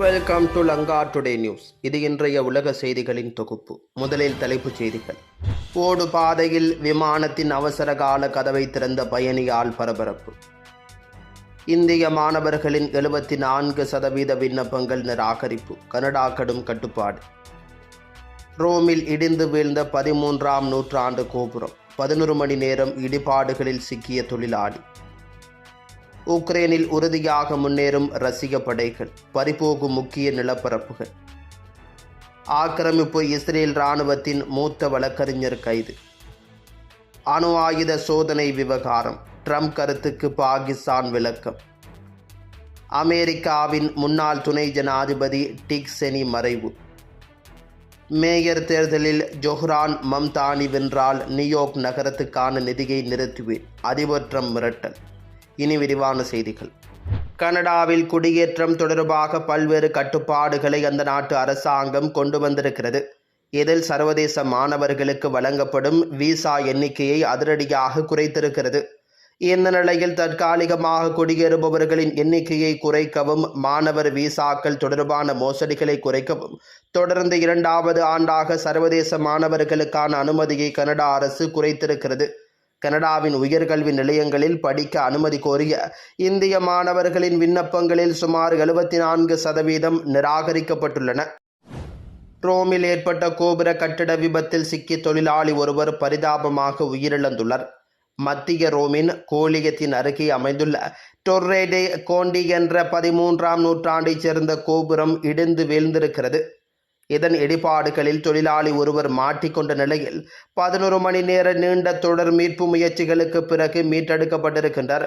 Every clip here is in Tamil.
Welcome to Lanka today news இது இன்றைய உலக செய்திகளின் தொகுப்பு. முதலில் தலைப்புச் செய்திகள். ஓடு பாதையில் விமானத்தின் அவசர கால கதவை திறந்த பயணியால் பரபரப்பு. இந்திய மாணவர்களின் எழுபத்தி நான்கு சதவீத விண்ணப்பங்கள் நிராகரிப்பு. கனடா கடும் கட்டுப்பாடு. ரோமில் இடிந்து வீழ்ந்த பதிமூன்றாம் நூற்றாண்டு கோபுரம். பதினொரு மணி நேரம் இடிபாடுகளில் சிக்கிய தொழிலாளி. உக்ரைனில் உறுதியாக முன்னேறும் ரஷ்ய படைகள் பறிபோகும் முக்கிய நிலப்பரப்புகள். ஆக்கிரமிப்பு இஸ்ரேல் இராணுவத்தின் மூத்த வழக்கறிஞர் கைது. அணு ஆயுத சோதனை விவகாரம் ட்ரம்ப் கருத்துக்கு பாகிஸ்தான் விளக்கம். அமெரிக்காவின் முன்னாள் துணை ஜனாதிபதி டிக் செனி மறைவு. மேயர் தேர்தலில் ஜொஹ்ரான் மம்தானி வென்றால் நியூயார்க் நகரத்துக்கான நிதியை நிறுத்துவேன் அதிபர் ட்ரம்ப் மிரட்டல். இனி விரிவான செய்திகள். கனடாவில் குடியேற்றம் தொடர்பாக பல்வேறு கட்டுப்பாடுகளை அந்த நாட்டு அரசாங்கம் கொண்டு வந்திருக்கிறது. இதில் சர்வதேச மாணவர்களுக்கு வழங்கப்படும் விசா எண்ணிக்கையை அதிரடியாக குறைத்திருக்கிறது. இந்த நிலையில் தற்காலிகமாக குடியேறுபவர்களின் எண்ணிக்கையை குறைக்கவும் மாணவர் விசாக்கள் தொடர்பான மோசடிகளை குறைக்கவும் தொடர்ந்து இரண்டாவது ஆண்டாக சர்வதேச மாணவர்களுக்கான அனுமதியை கனடா அரசு குறைத்திருக்கிறது. கனடாவின் உயர்கல்வி நிலையங்களில் படிக்க அனுமதி கோரிய இந்திய மாணவர்களின் விண்ணப்பங்களில் சுமார் எழுபத்தி நான்கு சதவீதம் நிராகரிக்கப்பட்டுள்ளன. ரோமில் ஏற்பட்ட கோபுர கட்டிட விபத்தில் சிக்கி தொழிலாளி ஒருவர் பரிதாபமாக உயிரிழந்துள்ளார். மத்திய ரோமின் கோலியத்தின் அருகே அமைந்துள்ள டொர்ரேடே கோண்டி என்ற பதிமூன்றாம் நூற்றாண்டைச் சேர்ந்த கோபுரம் இடிந்து வீழ்ந்திருக்கிறது. இதன் இடிபாடுகளில் தொழிலாளி ஒருவர் மாட்டிக்கொண்ட நிலையில் பதினொரு மணி நேர நீண்ட தொடர் மீட்பு முயற்சிகளுக்கு பிறகு மீட்டெடுக்கப்பட்டிருக்கின்றனர்.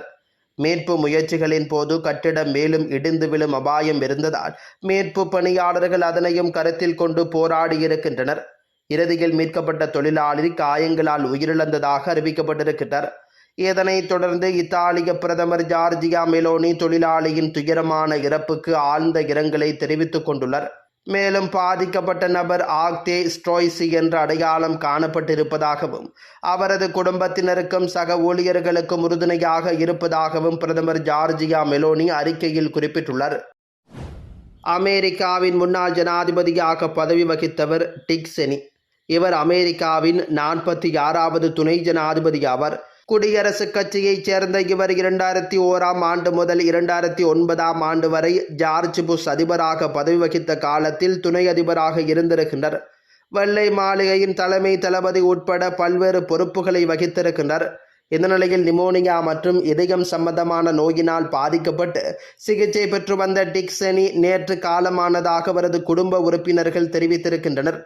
மீட்பு முயற்சிகளின் போது கட்டிடம் மேலும் இடிந்து விழும் அபாயம் இருந்ததால் மீட்பு பணியாளர்கள் அதனையும் கருத்தில் கொண்டு போராடியிருக்கின்றனர் இறுதியில் மீட்கப்பட்ட தொழிலாளி காயங்களால் உயிரிழந்ததாக அறிவிக்கப்பட்டிருக்கின்றார் இதனைத் தொடர்ந்து இத்தாலிய பிரதமர் ஜார்ஜியா மெலோனி தொழிலாளியின் துயரமான இறப்புக்கு ஆழ்ந்த இரங்கலை தெரிவித்துக் கொண்டுள்ளார். மேலும் பாதிக்கப்பட்ட நபர் ஆக்தே ஸ்ட்ரோய்சி என்ற அடையாளம் காணப்பட்டிருப்பதாகவும் அவரது குடும்பத்தினருக்கும் சக ஊழியர்களுக்கும் உறுதுணையாக இருப்பதாகவும் பிரதமர் ஜார்ஜியா மெலோனி அறிக்கையில் குறிப்பிட்டுள்ளார். அமெரிக்காவின் முன்னாள் ஜனாதிபதியாக பதவி வகித்தவர் டிக் செனி. இவர் அமெரிக்காவின் நாற்பத்தி ஆறாவது துணை ஜனாதிபதி ஆவார். குடியரசுக் கட்சியைச் சேர்ந்த இவர் இரண்டாயிரத்தி ஓராம் ஆண்டு முதல் இரண்டாயிரத்தி ஒன்பதாம் ஆண்டு வரை ஜார்ஜ் புஷ் அதிபராக பதவி வகித்த காலத்தில் துணை அதிபராக இருந்திருக்கின்றனர் வெள்ளை மாளிகையின் தலைமை தளபதி உட்பட பல்வேறு பொறுப்புகளை வகித்திருக்கின்றார். இந்த நிலையில் நிமோனியா மற்றும் இதயம் சம்பந்தமான நோயினால் பாதிக்கப்பட்டு சிகிச்சை பெற்று வந்த டிக்சனி நேற்று காலமானதாக அவரது குடும்ப உறுப்பினர்கள் தெரிவித்திருக்கின்றனர்.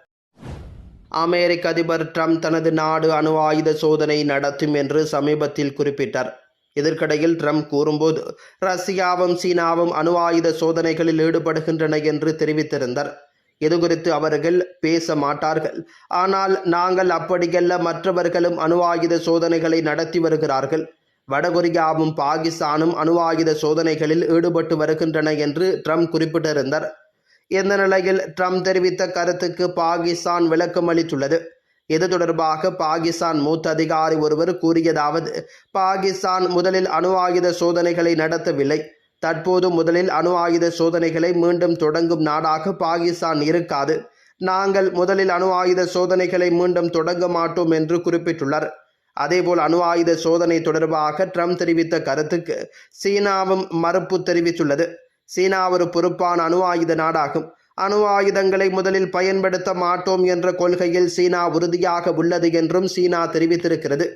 அமெரிக்க அதிபர் ட்ரம்ப் தனது நாடு அணு ஆயுத சோதனை நடத்தும் என்று சமீபத்தில் குறிப்பிட்டார். இதற்கிடையில் ட்ரம்ப் கூறும்போது ரஷ்யாவும் சீனாவும் அணு ஆயுத சோதனைகளில் ஈடுபடுகின்றன என்று தெரிவித்திருந்தார். இதுகுறித்து அவர்கள் பேச மாட்டார்கள். ஆனால் நாங்கள் அப்படியல்ல மற்றவர்களும் அணு ஆயுத சோதனைகளை நடத்தி வருகிறார்கள். வடகொரியாவும் பாகிஸ்தானும் அணு ஆயுத சோதனைகளில் ஈடுபட்டு வருகின்றன என்று ட்ரம்ப் குறிப்பிட்டிருந்தார். இந்த நிலையில் ட்ரம்ப் தெரிவித்த கருத்துக்கு பாகிஸ்தான் விளக்கம் அளித்துள்ளது? இது தொடர்பாக பாகிஸ்தான் மூத்த அதிகாரி ஒருவர் கூறியதாவது பாகிஸ்தான் முதலில் அணு ஆயுத சோதனைகளை நடத்தவில்லை. தற்போது முதலில் அணு ஆயுத சோதனைகளை மீண்டும் தொடங்கும் நாடாக பாகிஸ்தான் இருக்காது. நாங்கள் முதலில் அணு ஆயுத சோதனைகளை மீண்டும் தொடங்க மாட்டோம் என்று குறிப்பிட்டுள்ளார். அதேபோல் அணு ஆயுத சோதனை தொடர்பாக ட்ரம்ப் தெரிவித்த கருத்துக்கு சீனாவும் மறுப்பு தெரிவித்துள்ளது. சீனா ஒரு பொறுப்பான அணு ஆயுத நாடாகும். அணு ஆயுதங்களை முதலில் பயன்படுத்த மாட்டோம் என்ற கொள்கையில் சீனா உறுதியாக உள்ளது என்றும் சீனா தெரிவித்திருக்கிறது.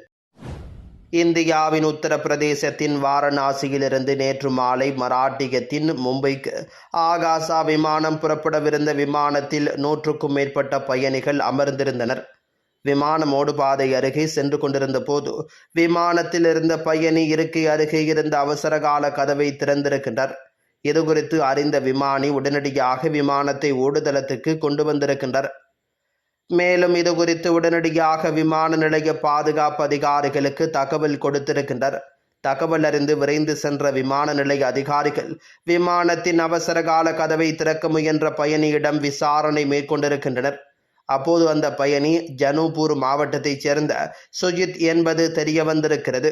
இந்தியாவின் உத்தரப்பிரதேசத்தின் வாரணாசியிலிருந்து நேற்று மாலை மராட்டியத்தின் மும்பைக்கு ஆகாசா விமானம் புறப்படவிருந்த விமானத்தில் நூற்றுக்கும் மேற்பட்ட பயணிகள் அமர்ந்திருந்தனர். விமானம் ஓடுபாதை அருகே சென்று கொண்டிருந்த போது விமானத்தில் இருந்த பயணி இருக்கை அருகே இருந்த அவசரகால கதவை திறந்திருக்கின்றார். இதுகுறித்து அறிந்த விமானி உடனடியாக விமானத்தை ஓடுதளத்துக்கு கொண்டு வந்திருக்கின்றார். மேலும் இது குறித்து உடனடியாக விமான நிலைய பாதுகாப்பு அதிகாரிகளுக்கு தகவல் கொடுத்திருக்கின்றார். தகவல் அறிந்து விரைந்து சென்ற விமான நிலைய அதிகாரிகள் விமானத்தின் அவசரகால கதவை திறக்க முயன்ற பயணியிடம் விசாரணை மேற்கொண்டிருக்கின்றனர். அப்போது அந்த பயணி ஜனூபூர் மாவட்டத்தைச் சேர்ந்த சுஜித் என்பது தெரிய வந்திருக்கிறது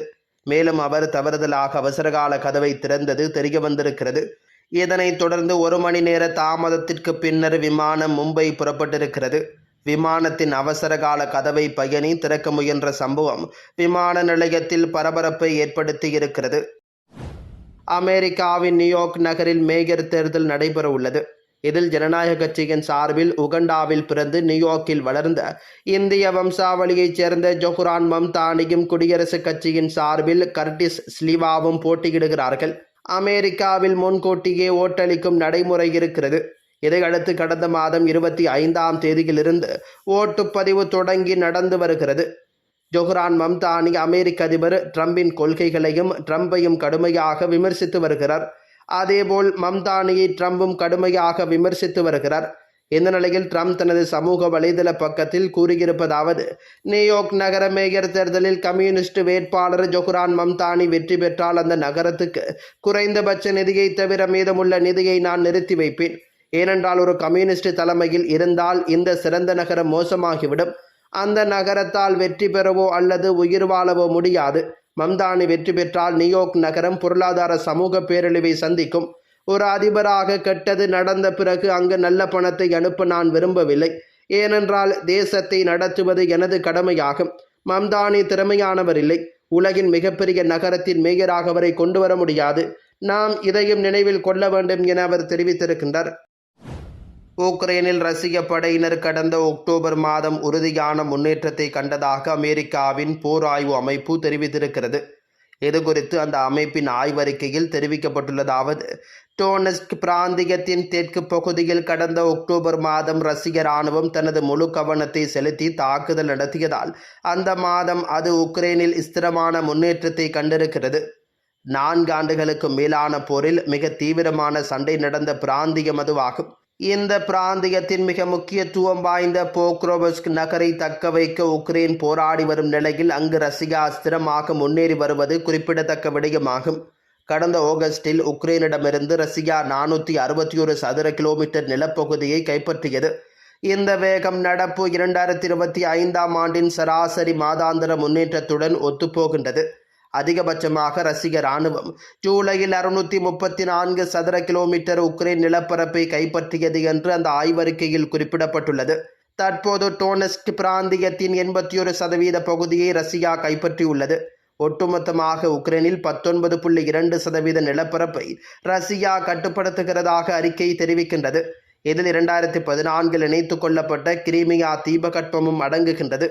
மேலும் அவர் தவறுதலாக அவசரகால கதவை திறந்தது தெரிய வந்திருக்கிறது. இதனைத் தொடர்ந்து ஒரு மணி நேர தாமதத்திற்கு பின்னர் விமானம் மும்பை புறப்பட்டிருக்கிறது. விமானத்தின் அவசரகால கதவை பயணி திறக்க முயன்ற சம்பவம் விமான நிலையத்தில் பரபரப்பை ஏற்படுத்தியிருக்கிறது. அமெரிக்காவின் நியூயார்க் நகரில் மேயர் தேர்தல் நடைபெற உள்ளது இதில் ஜனநாயக கட்சியின் சார்பில் உகண்டாவில் பிறந்து நியூயார்க்கில் வளர்ந்த இந்திய வம்சாவளியைச் சேர்ந்த ஜொஹ்ரான் மம்தானியும் குடியரசுக் கட்சியின் சார்பில் கர்டிஸ் ஸ்லிவாவும் போட்டியிடுகிறார்கள். அமெரிக்காவில் முன்கூட்டியே ஓட்டளிக்கும் நடைமுறை இருக்கிறது. இதையடுத்து கடந்த மாதம் இருபத்தி ஐந்தாம் தேதியிலிருந்து ஓட்டுப்பதிவு தொடங்கி நடந்து வருகிறது. ஜொஹ்ரான் மம்தானி அமெரிக்க அதிபர் ட்ரம்பின் கொள்கைகளையும் ட்ரம்பையும் கடுமையாக விமர்சித்து வருகிறார். அதேபோல் மம்தானியை ட்ரம்பும் கடுமையாக விமர்சித்து வருகிறார். இந்த நிலையில் ட்ரம்ப் தனது சமூக வலைதள பக்கத்தில் கூறியிருப்பதாவது நியூயார்க் நகர மேயர் தேர்தலில் கம்யூனிஸ்ட் வேட்பாளர் ஜொஹ்ரான் மம்தானி வெற்றி பெற்றால் அந்த நகரத்துக்கு குறைந்தபட்ச நிதியை தவிர மீதமுள்ள நிதியை நான் நிறுத்தி வைப்பேன். ஏனென்றால் ஒரு கம்யூனிஸ்ட் தலைமையில் இருந்தால் இந்த சிறந்த நகரம் மோசமாகிவிடும். அந்த நகரத்தால் வெற்றி பெறவோ அல்லது உயிர் வாழவோ முடியாது. மம்தானி வெற்றி பெற்றால் நியூயார்க் நகரம் பொருளாதார சமூக பேரழிவை சந்திக்கும். ஒரு அதிபராக கெட்டது நடந்த பிறகு அங்கு நல்ல பணத்தை அனுப்ப நான் விரும்பவில்லை. ஏனென்றால் தேசத்தை நடத்துவது எனது கடமையாகும். மம்தானி திறமையானவர் இல்லை. உலகின் மிகப்பெரிய நகரத்தின் மேயராக அவரை கொண்டு வர முடியாது. நாம் இதையும் நினைவில் கொள்ள வேண்டும் என அவர் தெரிவித்திருக்கின்றார். உக்ரைனில் ரஷ்ய படையினர் கடந்த அக்டோபர் மாதம் உறுதியான முன்னேற்றத்தை கண்டதாக அமெரிக்காவின் போர் ஆய்வு அமைப்பு தெரிவித்திருக்கிறது. இதுகுறித்து அந்த அமைப்பின் ஆய்வறிக்கையில் தெரிவிக்கப்பட்டுள்ளதாவது டோனஸ்க் பிராந்தியத்தின் தெற்கு பகுதியில் கடந்த அக்டோபர் மாதம் ரஷ்ய இராணுவம் தனது முழு கவனத்தை செலுத்தி தாக்குதல் நடத்தியதால் அந்த மாதம் அது உக்ரைனில் ஸ்திரமான முன்னேற்றத்தை கண்டிருக்கிறது. நான்கு ஆண்டுகளுக்கு மேலான போரில் மிக தீவிரமான சண்டை நடந்த பிராந்தியம் அதுவாகும். இந்த பிராந்தியத்தின் மிக முக்கியத்துவம் வாய்ந்த போக்ரோவஸ்க் நகரை தக்க வைக்க உக்ரைன் போராடி வரும் நிலையில் அங்கு ரஷ்யா அஸ்திரமாக முன்னேறி வருவது குறிப்பிடத்தக்க விடயமாகும். கடந்த ஆகஸ்டில் உக்ரைனிடமிருந்து ரஷ்யா நானூற்றி அறுபத்தி ஒரு சதுர கிலோமீட்டர் நிலப்பகுதியை கைப்பற்றியது. இந்த வேகம் நடப்பு இரண்டாயிரத்தி இருபத்தி ஐந்தாம் ஆண்டின் சராசரி மாதாந்திர முன்னேற்றத்துடன் ஒத்துப்போகின்றது. அதிகபட்சமாக ரஷ்ய இராணுவம் ஜூலையில் அறுநூற்றி முப்பத்தி நான்கு சதுர கிலோமீட்டர் உக்ரைன் நிலப்பரப்பை கைப்பற்றியது என்று அந்த ஆய்வறிக்கையில் குறிப்பிடப்பட்டுள்ளது. தற்போது டோனஸ்க் பிராந்தியத்தின் எண்பத்தி ஒரு சதவீத பகுதியை ரஷ்யா கைப்பற்றியுள்ளது. ஒட்டுமொத்தமாக உக்ரைனில் பத்தொன்பது புள்ளி இரண்டு சதவீத நிலப்பரப்பை ரஷ்யா கட்டுப்படுத்துகிறதாக அறிக்கை தெரிவிக்கின்றது. இதில் இரண்டாயிரத்தி பதினான்கில் இணைத்துக் கொள்ளப்பட்ட கிரீமியா தீபகற்பமும் அடங்குகின்றது.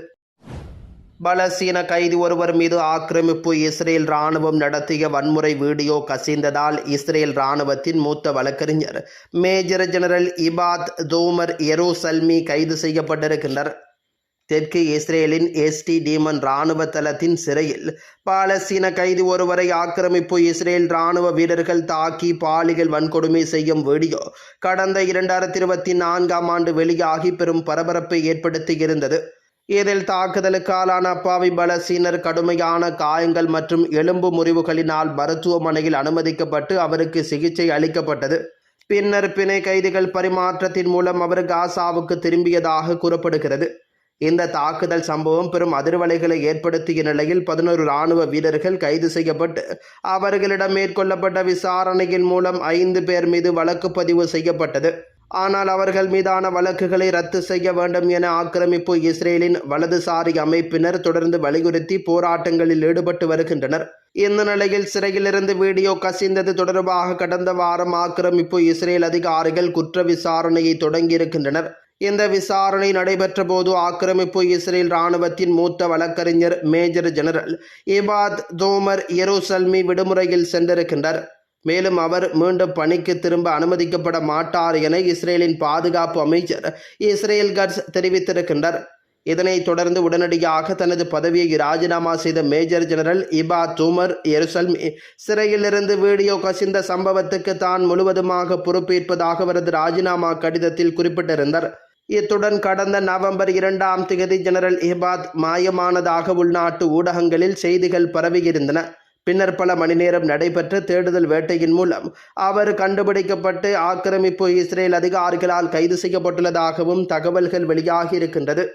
பலஸ்தீன கைதி ஒருவர் மீது ஆக்கிரமிப்பு இஸ்ரேல் ராணுவம் நடத்திய வன்முறை வீடியோ கசிந்ததால் இஸ்ரேல் ராணுவத்தின் மூத்த வழக்கறிஞர் major general Yifat Tomer Yerushalmi கைது செய்யப்பட்டிருக்கின்றனர். தெற்கு இஸ்ரேலின் எஸ்டி டீமன் இராணுவ தளத்தின் சிறையில் பாலஸ்தீன கைதி ஒருவரை ஆக்கிரமிப்பு இஸ்ரேல் இராணுவ வீரர்கள் தாக்கி பாலியல் வன்கொடுமை செய்யும் வீடியோ கடந்த இரண்டாயிரத்தி இருபத்தி நான்காம் ஆண்டு வெளியாகி பெரும் பரபரப்பை ஏற்படுத்தியிருந்தது இதில் தாக்குதலுக்கு ஆளான அப்பாவி பலசீனர் கடுமையான காயங்கள் மற்றும் எலும்பு முறிவுகளினால் மருத்துவமனையில் அனுமதிக்கப்பட்டு அவருக்கு சிகிச்சை அளிக்கப்பட்டது. பின்னர் பிணை கைதிகள் பரிமாற்றத்தின் மூலம் அவர் காசாவுக்கு திரும்பியதாக கூறப்படுகிறது. இந்த தாக்குதல் சம்பவம் பெரும் அதிர்வலைகளை ஏற்படுத்திய நிலையில் பதினோரு இராணுவ வீரர்கள் கைது செய்யப்பட்டு அவர்களிடம் மேற்கொள்ளப்பட்ட விசாரணையின் மூலம் ஐந்து பேர் மீது வழக்கு பதிவு செய்யப்பட்டது. ஆனால் அவர்கள் மீதான வழக்குகளை ரத்து செய்ய வேண்டும் என ஆக்கிரமிப்பு இஸ்ரேலின் வலதுசாரி அமைப்பினர் தொடர்ந்து வலியுறுத்தி போராட்டங்களில் ஈடுபட்டு வருகின்றனர். இந்த நிலையில் சிறையிலிருந்து வீடியோ கசிந்தது தொடர்பாக கடந்த வாரம் ஆக்கிரமிப்பு இஸ்ரேல் அதிகாரிகள் குற்ற விசாரணையை தொடங்கியிருக்கின்றனர். இந்த விசாரணை நடைபெற்ற போது ஆக்கிரமிப்பு இஸ்ரேல் இராணுவத்தின் மூத்த வழக்கறிஞர் major general Yifat Tomer Yerushalmi விடுமுறையில் சென்றிருக்கின்றார். மேலும் அவர் மீண்டும் பணிக்கு திரும்ப அனுமதிக்கப்பட மாட்டார் என இஸ்ரேலின் பாதுகாப்பு அமைச்சர் இஸ்ரேல் கட்ஸ் தெரிவித்திருக்கின்றார் இதனைத் தொடர்ந்து உடனடியாக தனது பதவியை ராஜினாமா செய்த மேஜர் ஜெனரல் இபா தூமர் எருசல்மி சிறையிலிருந்து வீடியோ கசிந்த சம்பவத்துக்கு தான் முழுவதுமாக பொறுப்பேற்பதாக அவரது ராஜினாமா கடிதத்தில் குறிப்பிட்டிருந்தார். இத்துடன் கடந்த நவம்பர் இரண்டாம் தேதி ஜெனரல் இபாத் மாயமானதாக உள்நாட்டு ஊடகங்களில் செய்திகள் பரவியிருந்தன. பின்னர் பல மணி நேரம் நடைபெற்ற தேடுதல் வேட்டையின் மூலம் அவர் கண்டுபிடிக்கப்பட்டு ஆக்கிரமிப்பு இஸ்ரேல் அதிகாரிகளால் கைது செய்யப்பட்டுள்ளதாகவும் தகவல்கள் வெளியாகியிருக்கின்றது.